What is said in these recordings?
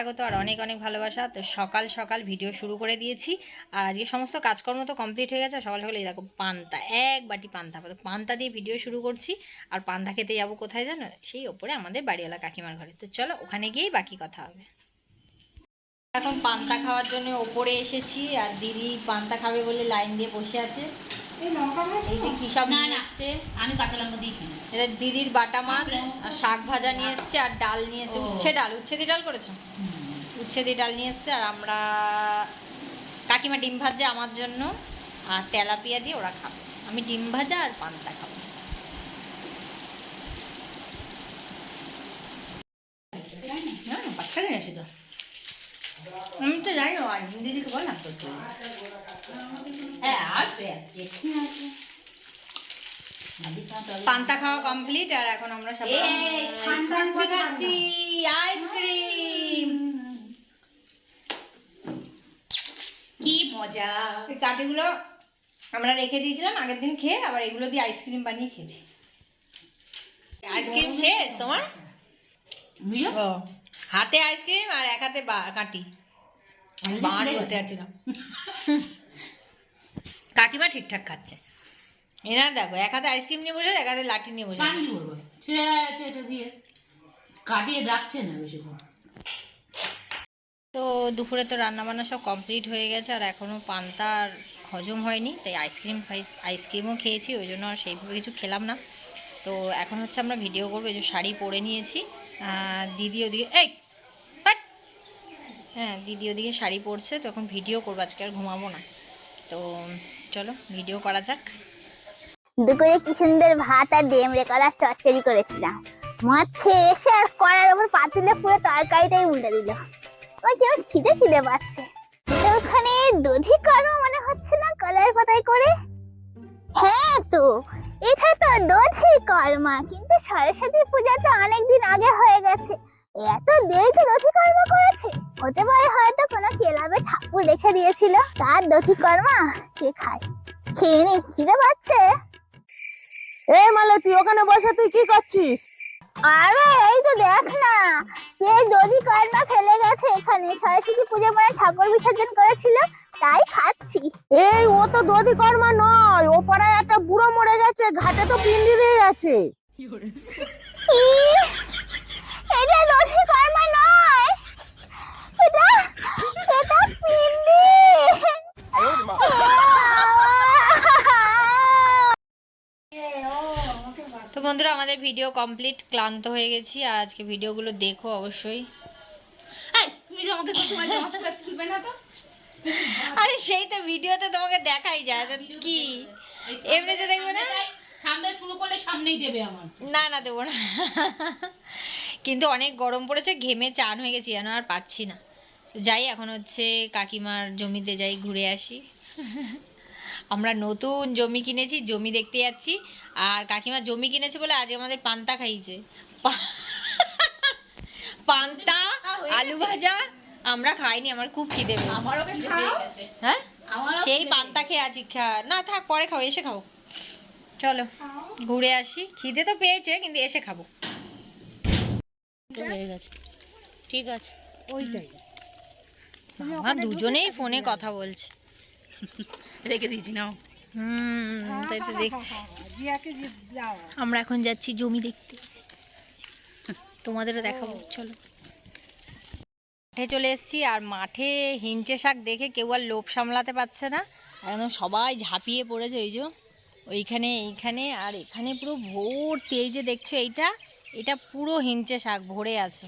স্বাগত আর অনেক অনেক ভালোবাসা। তো সকাল সকাল ভিডিও শুরু করে দিয়েছি। আর আজকে সমস্ত কাজকর্ম তো কমপ্লিট হয়ে গেছে। আর সকাল সকাল এই দেখো পান্তা এক বাটি পান্তা। তো পান্তা দিয়ে ভিডিও শুরু করছি। আর পান্তা খেতে যাব কোথায় জানো? সেই ওপরে আমাদের বাড়িওয়ালা কাকিমার ঘরে। তো চলো ওখানে গিয়েই বাকি কথা হবে। এখন পান্তা খাওয়ার জন্য ওপরে এসেছি। আর দিদি পান্তা খাবে বলে লাইন দিয়ে বসে আছে। আমি কাঁচা লঙ্কা দিই এটা দিদির বাটা মাছ। আর শাক ভাজা নিয়ে এসছে। আর ডাল নিয়ে এসছে। উচ্ছে ডাল। উচ্ছে দিয়ে ডাল করেছ? উচ্ছে দিয়ে ডাল নিয়ে এসছে আর আমরা কাকিমা ডিম ভাজা আমার জন্য আর তেলাপিয়া দিয়ে ওরা খাবে। আমি ডিম ভাজা আর পান্তা খাব। হ্যাঁ বাচ্চা নিয়ে আসি তো। আমি তো জানি না দিদিকে বললাম তো হ্যাঁ আসবে আসবে পান্তা খাওয়া কমপ্লিট আর এখন আমরা সবাই খাচ্ছি আইসক্রিম কি মজা। এই কাঠিগুলো আমরা রেখে দিয়েছিলাম আগের দিন খেয়ে আবার এগুলো দিয়ে আইসক্রিম বানিয়ে খেয়েছি। আইসক্রিম শেষ তোমার? বুঝলো হাতে আইসক্রিম আর এক হাতে বা- কাটি বাঁট না কাকিমা ঠিকঠাক খাচ্ছে। এনার দেখো এক হাতে আইসক্রিম নিয়ে বসে এক হাতে লাঠি নিয়ে বসে। কাটিয়ে রাখছে না বেশিক্ষণ। তো দুপুরে তো রান্না বান্না সব কমপ্লিট হয়ে গেছে আর এখনও পান্তা আর হজম হয়নি, তাই আইসক্রিম আইসক্রিমও খেয়েছি, ওই জন্য আর সেইভাবে কিছু খেলাম না। তো এখন হচ্ছে আমরা ভিডিও করব, এই যে শাড়ি পরে নিয়েছি দিদি ওদিকে, এই! হ্যাঁ দিদি ওদিকে শাড়ি পরছে, তো এখন ভিডিও করব, আজকে আর ঘুমাবো না। তো চলো ভিডিও করা যাক। দুপুরে কি সুন্দর ভাত আর ডেমড়ে করার চচ্চড়ি করেছিলাম। মাছ খেয়ে এসে আর করার ওপর পাতিলে পুরো তরকারিটাই উল্টে দিল। আমার কেমন খিদে খিদে পাচ্ছে। ওখানে দধি কর্ম মনে হচ্ছে না কলার পাতায় করে? হ্যাঁ তো এটা তো দধি কর্মা কিন্তু সরস্বতী পূজা তো অনেকদিন আগে হয়ে গেছে। এত দেরিতে দধি কর্ম করেছে? হতে পারে হয়তো কোনো ক্লাবে ঠাকুর রেখে দিয়েছিল। তার দধি কর্মা? কে খায়? খেয়ে নি খিদে পাচ্ছে? এই মালতী ওখানে বসে তুই কি করছিস? আরে এই তো দেখ না কে দধি কর্মা এখানে সরস্বতী পুজো মানে ঠাকুর বিসর্জন করেছিল তাই খাচ্ছি। এই ও তো দধি কর্মা নয় ও পাড়ায় একটা বুড়ো মরে গেছে ঘাটে তো পিন্ডি দিয়ে গেছে। ই, এটা দধি নয় এটা এটা পিন্ডি। তো বন্ধুরা আমাদের ভিডিও কমপ্লিট ক্লান্ত হয়ে গেছি আর আজকে ভিডিওগুলো দেখো অবশ্যই। আমাকে সবসময় জামা কাপড় তুলবে না তো? আরে সেই তো ভিডিওতে তোমাকে দেখাই যায় তো কি? এমনিতে দেখবে না? সামনে শুরু করলে সামনেই দেবে আমার। না না দেবো না। কিন্তু অনেক গরম পড়েছে ঘেমে চান হয়ে গেছি যেন আর পারছি না। যাই এখন হচ্ছে কাকিমার জমিতে যাই ঘুরে আসি। আমরা নতুন জমি কিনেছি জমি দেখতে যাচ্ছি। আর কাকিমা জমি কিনেছে বলে আজ আমাদের পান্তা খাইছে। পান্তা আলু ভাজা আমরা খাইনি আমার খুব খিদে পেয়েছে। হ্যাঁ? সেই পান্তা খেয়ে আছি খা। না থাক পরে খাও এসে খাও চলো ঘুরে আসি। খিদে তো পেয়েছে কিন্তু এসে খাব। হয়ে গেছে। ঠিক আছে। ওইটাই। আমার দুজনেই ফোনে কথা বলছে। রেখে দিয়েছি নাও। হুম তাই তো দেখছি। আমরা এখন যাচ্ছি জমি দেখতে। তোমাদেরও দেখাবো চলো। মাঠে চলে এসেছি আর মাঠে হিঞ্চে শাক দেখে কেউ আর লোভ সামলাতে পারছে না। একদম সবাই ঝাঁপিয়ে পড়েছে ওই যে। ওইখানে এইখানে আর এখানে পুরো ভর্তি এই যে দেখছ এইটা এটা পুরো হিঞ্চে শাক ভরে আছে।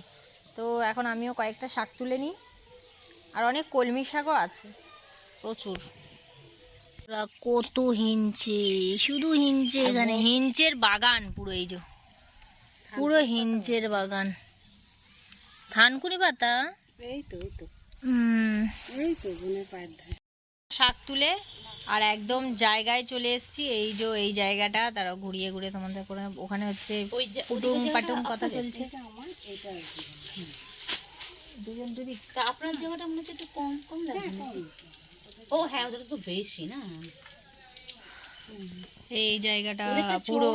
তো এখন আমিও কয়েকটা শাক তুলে নিই। আর অনেক কলমি শাকও আছে। প্রচুর। কত হিঞ্চে শুধু হিঞ্চে এখানে হিঞ্চের বাগান পুরো এই যে। পুরো হিঞ্চের বাগান। থানকুনি পাতা? এই তো এই তো এই তো বোনের পায়ের ধারে শাক তুলে আর একদম জায়গায় চলে এসেছি। এই যে এই জায়গাটা তারা ঘুরিয়ে ঘুরিয়ে তোমাদের করে ওখানে হচ্ছে পাটুম কথা চলছে। দুজন যদি আপনার জায়গাটা মনে হচ্ছে একটু কম কম লাগে ও হ্যাঁ ওদের তো বেশি না। এই জায়গাটা পুরো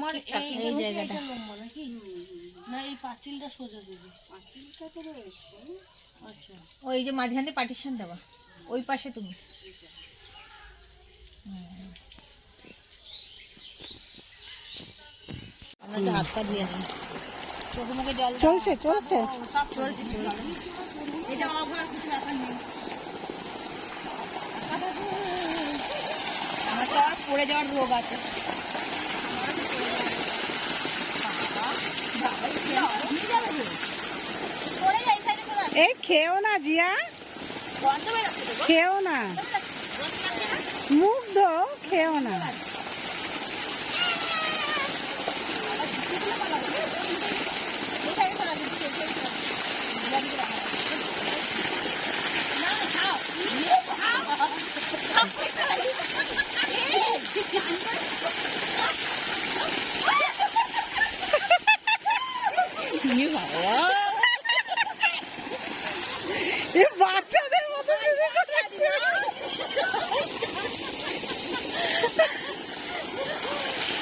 মনে এই জায়গাটা। না এই পাঁচিলটা সোজা দিবি। পাঁচিলটা তো রয়েছে। আচ্ছা। ওই যে মাঝখানে পার্টিশন দেওয়া। ওই পাশে তুমি। আমরা হাত পা চলছে চলছে। এটা কিছু ব্যাপার নেই। আমার তো আর পড়ে যাওয়ার রোগ আছে পড়ে যাই সাইডে চলে আসো। এই খেও না জিয়া বন্ধ হয়ে রাখো তো, খেও না মুখ দো খেও না এই সাইডে চলে আসো, এই সাইডে চলে আসো। লাগিয়ে রাখো। না, না, খাও। খাও। এ বাচ্চাদের মতো শুরু করেছে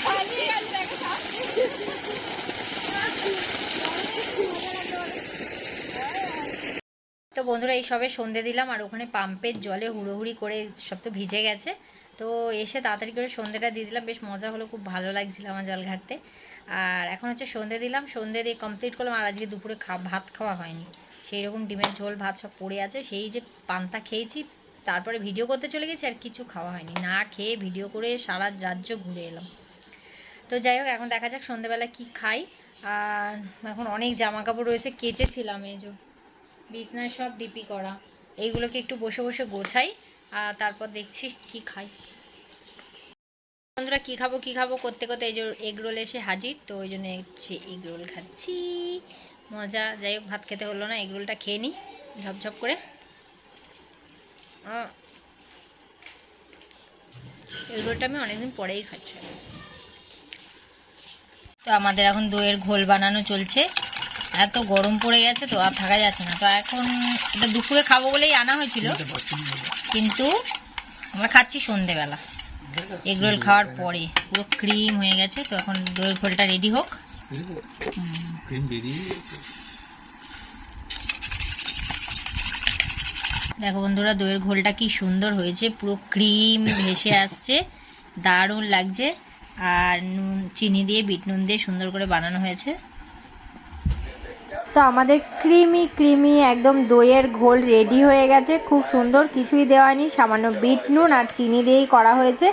পালিয়ে গেছে, দেখো, খাও। তো বন্ধুরা এই সবে সন্ধে দিলাম, আর ওখানে পাম্পের জলে হুড়োহুড়ি করে সব তো ভিজে গেছে। তো এসে তাড়াতাড়ি করে সন্ধেটা দিয়ে দিলাম, বেশ মজা হলো, খুব ভালো লাগছিল আমার জল ঘাটতে। আর এখন হচ্ছে সন্ধে দিলাম, সন্ধে দিয়ে কমপ্লিট করলাম, আর আজকে দুপুরে খা, ভাত খাওয়া হয়নি। সেই রকম ডিমের ঝোল, ভাত সব পড়ে আছে, সেই যে পান্তা খেয়েছি, তারপরে ভিডিও করতে চলে গেছি, আর কিছু খাওয়া হয়নি। না খেয়ে ভিডিও করে সারা রাজ্য ঘুরে এলাম। তো যাই হোক, এখন দেখা যাক সন্ধেবেলা কি খাই। আর এখন অনেক জামা কাপড় রয়েছে, কেচেছিলাম এই যে বিছনায় সব ডিপি করা। এইগুলোকে একটু বসে বসে গোছাই, আর তারপর দেখছি কি খাই। বন্ধুরা, কি খাব কি খাব, করতে করতে এই যে এগ রোল এসে হাজির, তো ওই জন্য এগ রোল খাচ্ছি। মজা, যাই হোক, ভাত খেতে হলো না এগ রোলটা খেয়ে নিই ঝপঝপ করে। এগ রোলটা আমি অনেকদিন পরেই খাচ্ছি। তো আমাদের এখন দইয়ের ঘোল বানানো চলছে। এত গরম পড়ে গেছে তো আর থাকা যাচ্ছে না। তো এখন এটা দুপুরে খাব বলেই আনা হয়েছিল। কিন্তু আমরা খাচ্ছি সন্ধেবেলা। এগরোল খাওয়ার পরে। পুরো ক্রিম হয়ে গেছে তো এখন দইয়ের ঘোলটা রেডি হোক। দেখো বন্ধুরা দইয়ের ঘোলটা কি সুন্দর হয়েছে। পুরো ক্রিম ভেসে আসছে দারুণ লাগছে। আর নুন চিনি দিয়ে বিট নুন দিয়ে সুন্দর করে বানানো হয়েছে। তো আমাদের ক্রিমি ক্রিমি একদম দইয়ের ঘোল রেডি হয়ে গেছে। খুব সুন্দর, কিছুই দেওয়া নেই সামান্য বিট নুন আর চিনি দিয়েই করা হয়েছে।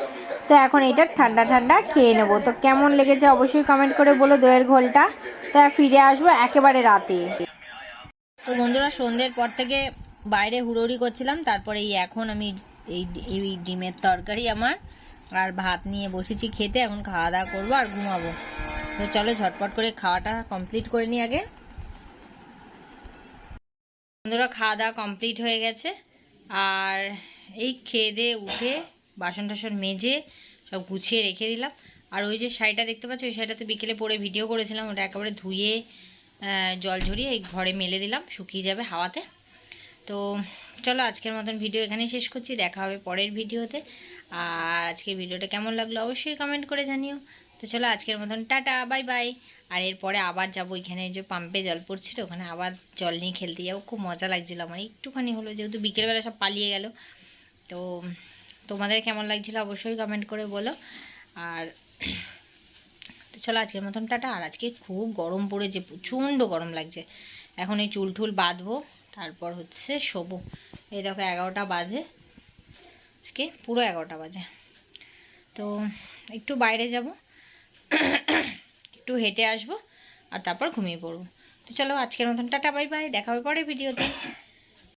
তো এখন এটা ঠান্ডা ঠান্ডা খেয়ে নেব। তো কেমন লেগেছে অবশ্যই কমেন্ট করে বলো দইয়ের ঘোলটা। তো ফিরে আসব একেবারে রাতে। তো বন্ধুরা, সন্ধ্যের পর থেকে বাইরে হুড়োহুড়ি করছিলাম। তারপরে এই এখন আমি এই এই ডিমের তরকারি আমার আর ভাত নিয়ে বসেছি খেতে। এখন খাওয়া দাওয়া করব আর ঘুমাবো। তো চলো ঝটপট করে খাওয়াটা কমপ্লিট করে নিই আগে। বন্ধুরা খাওয়া দাওয়া কমপ্লিট হয়ে গেছে। আর এই খেয়ে উঠে বাসন টাসন মেজে সব গুছিয়ে রেখে দিলাম। আর ওই যে শাড়িটা দেখতে পাচ্ছ, ওই শাড়িটা তো বিকেলে পরে ভিডিও করেছিলাম, ওটা একেবারে ধুয়ে জল ঝরিয়ে এই ঘরে মেলে দিলাম, শুকিয়ে যাবে হাওয়াতে। তো চলো, আজকের মতন ভিডিও এখানেই শেষ করছি, দেখা হবে পরের ভিডিওতে আর আজকের ভিডিওটা কেমন লাগল অবশ্যই কমেন্ট করে জানিও। তো চলো আজকের মতন টাটা, বাই বাই। আর এরপরে আবার যাব ওইখানে যে পাম্পে জল পড়ছিল ওখানে আবার জল নিয়ে খেলতে যাব। খুব মজা লাগছিল আমার, একটুখানি হলো যেহেতু বিকেলবেলা সব পালিয়ে গেল। তো তোমাদের কেমন লাগছিল অবশ্যই কমেন্ট করে বলো। আর তো চলো আজকের মতন টাটা। আর আজকে খুব গরম পড়েছে, প্রচণ্ড গরম লাগছে। এখন এই চুল টুল বাঁধবো, তারপর হচ্ছে শোবো। এই দেখো এগারোটা বাজে। আজকে পুরো এগারোটা বাজে। তো একটু বাইরে যাব। একটু হেঁটে আসব আর তারপর ঘুমিয়ে পড়ব। তো চলো আজকের মতন টাটা, বাই বাই, দেখা হবে পরের ভিডিওতে।